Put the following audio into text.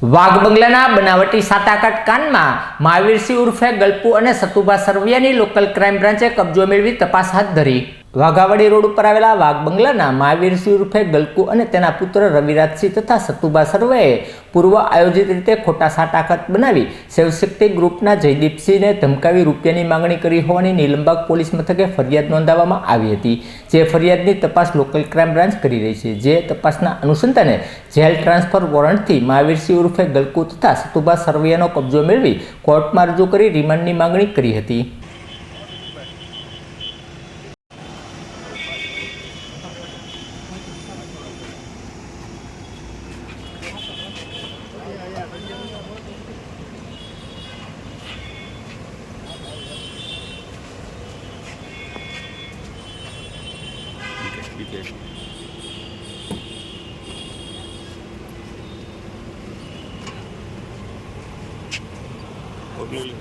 વાઘ બંગલાના બનાવટી સાતાકાટ કાનમાં મહાવીરસિંહ ઉર્ફે ગલ્પુ અને સતુભા સરવિયાની લોકલ ક્રાઇમ બ્રાન્ચે કબજો મેળવી તપાસ હાથ ધરી. વાઘાવાડી રોડ ઉપર આવેલા વાઘ બંગલાના મહાવીરસિંહ ઉર્ફે ગલકુ અને તેના પુત્ર રવિરાજસિંહ તથા સતુભા સર્વેએ પૂર્વ આયોજિત રીતે ખોટા સાટાખત બનાવી શિવશક્તિ ગ્રુપના જયદીપસિંહને ધમકાવી રૂપિયાની માંગણી કરી હોવાની નીલમબાગ પોલીસ મથકે ફરિયાદ નોંધાવવામાં આવી હતી, જે ફરિયાદની તપાસ લોકલ ક્રાઇમ બ્રાન્ચ કરી રહી છે. જે તપાસના અનુસંધાને જેલ ટ્રાન્સફર વોરંટથી મહાવીરસિંહ ઉર્ફે ગલકુ તથા સતુભા સર્વેનો કબજો મેળવી કોર્ટમાં રજૂ કરી રિમાન્ડની માંગણી કરી હતી. Витяжки. Одну линию.